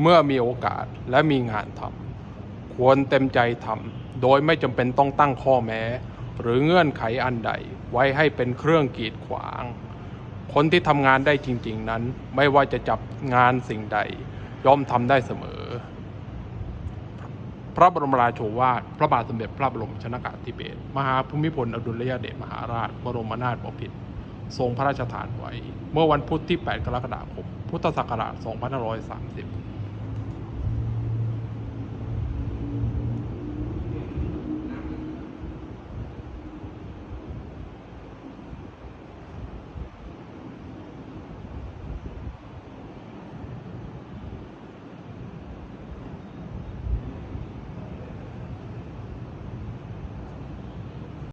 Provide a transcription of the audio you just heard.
เมื่อมีโอกาสและมีงานทำควรเต็มใจทำโดยไม่จำเป็นต้องตั้งข้อแม้ หรือเงื่อนไขอันใดไว้ให้เป็นเครื่องกีดขวาง คนที่ทำงานได้จริง ๆ นั้น ไม่ว่าจะจับงานสิ่งใด ย่อมทำได้เสมอ พระบรมราโชวาท พระบาทสมเด็จพระบรมชนากาธิเบศรมหาภูมิพลอดุลยเดชมหาราช บรมนาถบพิตรทรงพระราชทานไว้ เมื่อวันพุธที่ 8 กรกฎาคม พุทธศักราช 2530